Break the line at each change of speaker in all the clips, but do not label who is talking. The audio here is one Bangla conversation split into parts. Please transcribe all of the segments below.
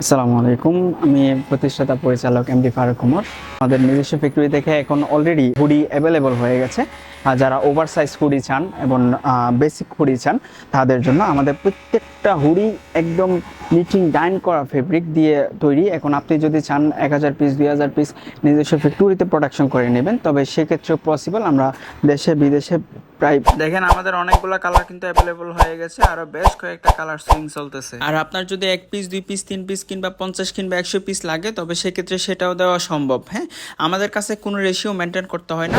আসসালামু আলাইকুম। আমি প্রতিষ্ঠাতা পরিচালক এমডি ফারুক কুমার আমাদের নিজস্ব ফ্যাক্টরি থেকে এখন অলরেডি হুডি অ্যাভেলেবল হয়ে গেছে। যারা ওভার সাইজ হুডি চান এবং বেসিক হুডি চান তাদের জন্য আমাদের প্রত্যেকটা হুডি একদম নিটিং ডাইন করা ফেব্রিক দিয়ে তৈরি। এখন আপনি যদি চান এক হাজার পিস দুই হাজার পিস নিজস্ব ফ্যাক্টরিতে প্রোডাকশন করে নেবেন তবে সেক্ষেত্রে পসিবল আমরা দেশে বিদেশে প্রায়
দেখেন আমাদের অনেকগুলো কালার কিন্তু অ্যাভেলেবল হয়ে গেছে আরও বেশ কয়েকটা কালার সুইং চলতেছে। আর আপনার যদি এক পিস দুই পিস তিন পিস কিংবা পঞ্চাশ কিংবা একশো পিস লাগে তবে সেক্ষেত্রে সেটাও দেওয়া সম্ভব হ্যাঁ? আমাদের কাছে কোনো রেশিও মেনটেন করতে হয় না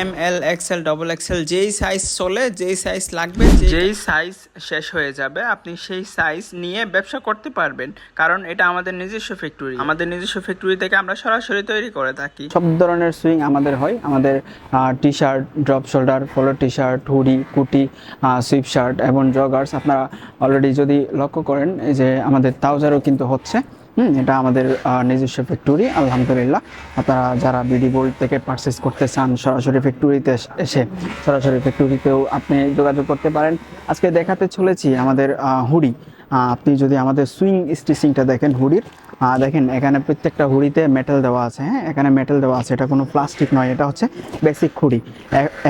M L XL double XL যেই সাইজ চলে যেই সাইজ লাগবে যেই সাইজ শেষ হয়ে যাবে আপনি সেই সাইজ নিয়ে ব্যবসা করতে পারবেন। কারণ এটা আমাদের নিজস্ব ফ্যাক্টরি আমাদের নিজস্ব ফ্যাক্টরি থেকে আমরা সরাসরি তৈরি করে থাকি।
সব ধরনের সুইং আমাদের হয়। আমাদের T shirt drop shoulder follow T shirt hoodie কুটি সুইপ শার্ট এবং জগার্স আপনারা অলরেডি যদি লক্ষ্য করেন এই যে আমাদের তাওজারও কিন্তু হচ্ছে। হুম, এটা আমাদের নিজস্ব ফ্যাক্টরি আলহামদুলিল্লাহ। আপনারা যারা বিডি বোল্ড থেকে পারচেস করতে চান, সরাসরি ফ্যাক্টরিতে এসে সরাসরি ফ্যাক্টরিতেও আপনি যোগাযোগ করতে পারেন। আজকে দেখাতে চলেছি আমাদের হুডি। আপনি যদি আমাদের সুইং স্টিচিংটা দেখেন হুডির দেখেন এখানে প্রত্যেকটা হুড়িতে মেটাল দেওয়া আছে হ্যাঁ? এখানে মেটাল দেওয়া আছে, এটা কোনো প্লাস্টিক নয়, এটা হচ্ছে বেসিক হুড়ি।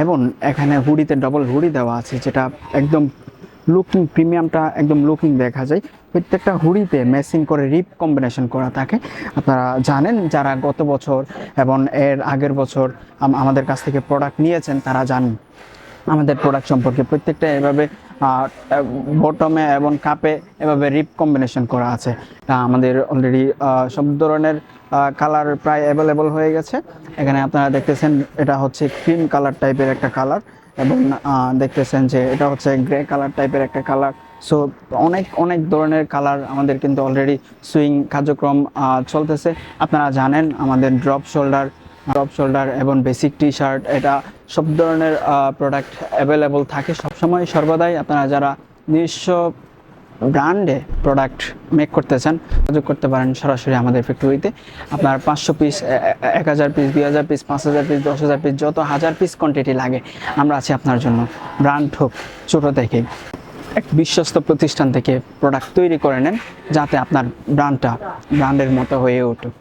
এবং এখানে হুড়িতে ডবল হুড়ি দেওয়া আছে, যেটা একদম লুকিং প্রিমিয়ামটা একদম লুকিং দেখা যায়। প্রত্যেকটা হুড়িতে ম্যাচিং করে রিপ কম্বিনেশন করা থাকে। আপনারা জানেন, যারা গত বছর এবং এর আগের বছর আমাদের কাছ থেকে প্রোডাক্ট নিয়েছেন, তারা জানেন। আমাদের প্রোডাক্ট সম্পর্কে প্রত্যেকটা এভাবে বটমে এবং কাপে এভাবে রিপ কম্বিনেশন করা আছে। আমাদের অলরেডি সব ধরনের কালার প্রায় অ্যাভেলেবল হয়ে গেছে। এখানে আপনারা দেখতেছেন, এটা হচ্ছে ক্রিম কালার টাইপের একটা কালার এবং দেখতেছেন যে এটা হচ্ছে গ্রে কালার টাইপের একটা কালার সো অনেক অনেক ধরনের কালার আমাদের কিন্তু অলরেডি সুইং কার্যক্রম চলতেছে। আপনারা জানেন আমাদের ড্রপ শোল্ডার ড্রপ শোল্ডার এবং বেসিক টি শার্ট এটা সব ধরনের প্রোডাক্ট অ্যাভেলেবল থাকে সবসময়, সর্বদাই। আপনারা যারা নিজস্ব ব্র্যান্ডে প্রোডাক্ট মেক করতে চান যোগাযোগ করতে পারেন সরাসরি আমাদের ফ্যাক্টরিতে আপনার পাঁচশো পিস এক হাজার পিস দুই হাজার পিস পাঁচ হাজার পিস দশ হাজার পিস যত হাজার পিস কোয়ান্টিটি লাগে, আমরা আছি আপনার জন্য ব্র্যান্ড হোক ছোটো থেকে। এক বিশ্বস্ত প্রতিষ্ঠান থেকে প্রোডাক্ট তৈরি করে নেন, যাতে আপনার ব্র্যান্ডটা ব্র্যান্ডের মতো হয়ে উঠুক।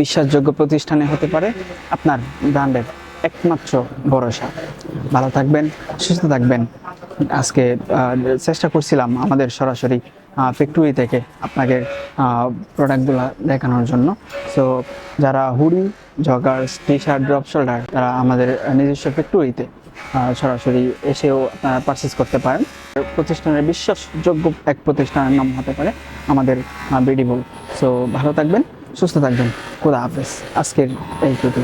বিশ্বাসযোগ্য প্রতিষ্ঠানে হতে পারে আপনার ব্র্যান্ডের একমাত্র ভরসা। ভালো থাকবেন, সুস্থ থাকবেন। আজকে চেষ্টা করছিলাম আমাদের সরাসরি ফ্যাক্টরি থেকে আপনাকে প্রোডাক্টগুলো দেখানোর জন্য। সো যারা hoodie joggers T shirt drop shoulder তারা আমাদের নিজস্ব ফ্যাক্টরিতে সরাসরি এসেও আপনারা পারচেস করতে পারেন। প্রতিষ্ঠানের বিশ্বাসযোগ্য এক প্রতিষ্ঠানের নাম হতে পারে আমাদের বিডিবল সো ভালো থাকবেন, সুস্থ থাকবেন। খোদা হাফেজ। আজকের এই টুটু